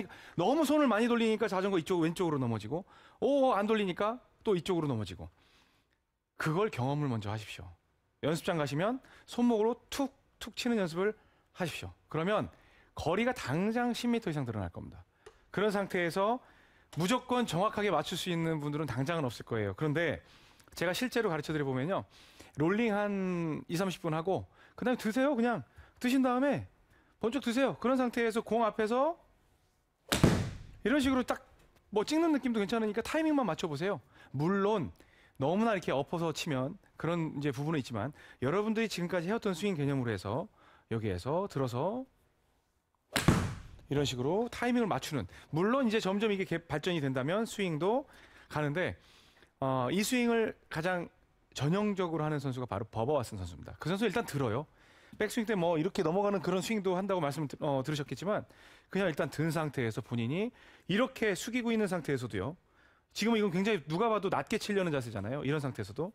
하니까 너무 손을 많이 돌리니까 자전거 이쪽 왼쪽으로 넘어지고 오 안 돌리니까 또 이쪽으로 넘어지고 그걸 경험을 먼저 하십시오. 연습장 가시면 손목으로 툭 툭 치는 연습을 하십시오. 그러면 거리가 당장 10m 이상 늘어날 겁니다. 그런 상태에서 무조건 정확하게 맞출 수 있는 분들은 당장은 없을 거예요. 그런데 제가 실제로 가르쳐 드려 보면요. 롤링 한 2, 30분 하고 그다음에 드세요. 그냥 드신 다음에 번쩍 드세요. 그런 상태에서 공 앞에서 이런 식으로 딱 뭐 찍는 느낌도 괜찮으니까 타이밍만 맞춰 보세요. 물론 너무나 이렇게 엎어서 치면 그런 이제 부분은 있지만 여러분들이 지금까지 해왔던 스윙 개념으로 해서 여기에서 들어서 이런 식으로 타이밍을 맞추는 물론 이제 점점 이게 개- 발전이 된다면 스윙도 가는데 어, 이 스윙을 가장 전형적으로 하는 선수가 바로 버버 왓슨 선수입니다. 그 선수 일단 들어요. 백스윙 때 뭐 이렇게 넘어가는 그런 스윙도 한다고 말씀 어, 들으셨겠지만 그냥 일단 든 상태에서 본인이 이렇게 숙이고 있는 상태에서도요. 지금 이건 굉장히 누가 봐도 낮게 치려는 자세잖아요. 이런 상태에서도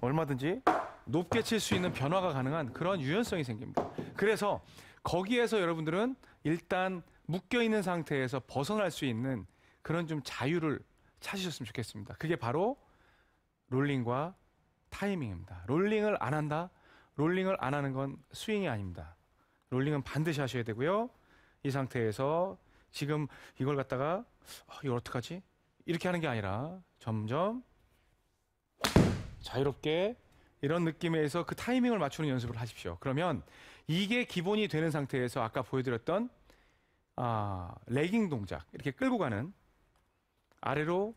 얼마든지 높게 칠 수 있는 변화가 가능한 그런 유연성이 생깁니다. 그래서 거기에서 여러분들은 일단 묶여 있는 상태에서 벗어날 수 있는 그런 좀 자유를 찾으셨으면 좋겠습니다. 그게 바로 롤링과 타이밍입니다. 롤링을 안 한다? 롤링을 안 하는 건 스윙이 아닙니다. 롤링은 반드시 하셔야 되고요. 이 상태에서 지금 이걸 갖다가 아, 이걸 어떡하지? 이렇게 하는 게 아니라 점점 자유롭게 이런 느낌에서 그 타이밍을 맞추는 연습을 하십시오. 그러면 이게 기본이 되는 상태에서 아까 보여드렸던 아, 레깅 동작 이렇게 끌고 가는 아래로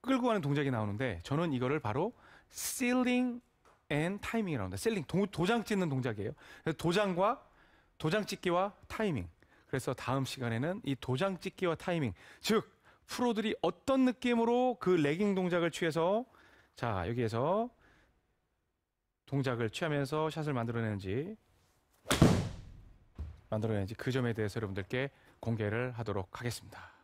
끌고 가는 동작이 나오는데 저는 이거를 바로 sealing and timing이라고 합니다. sealing 도, 도장 찍는 동작이에요. 그래서 도장과 도장 찍기와 타이밍. 그래서 다음 시간에는 이 도장 찍기와 타이밍, 즉 프로들이 어떤 느낌으로 그 레깅 동작을 취해서 자 여기에서 동작을 취하면서 샷을 만들어내는지 만들어내는지 그 점에 대해서 여러분들께 공개를 하도록 하겠습니다.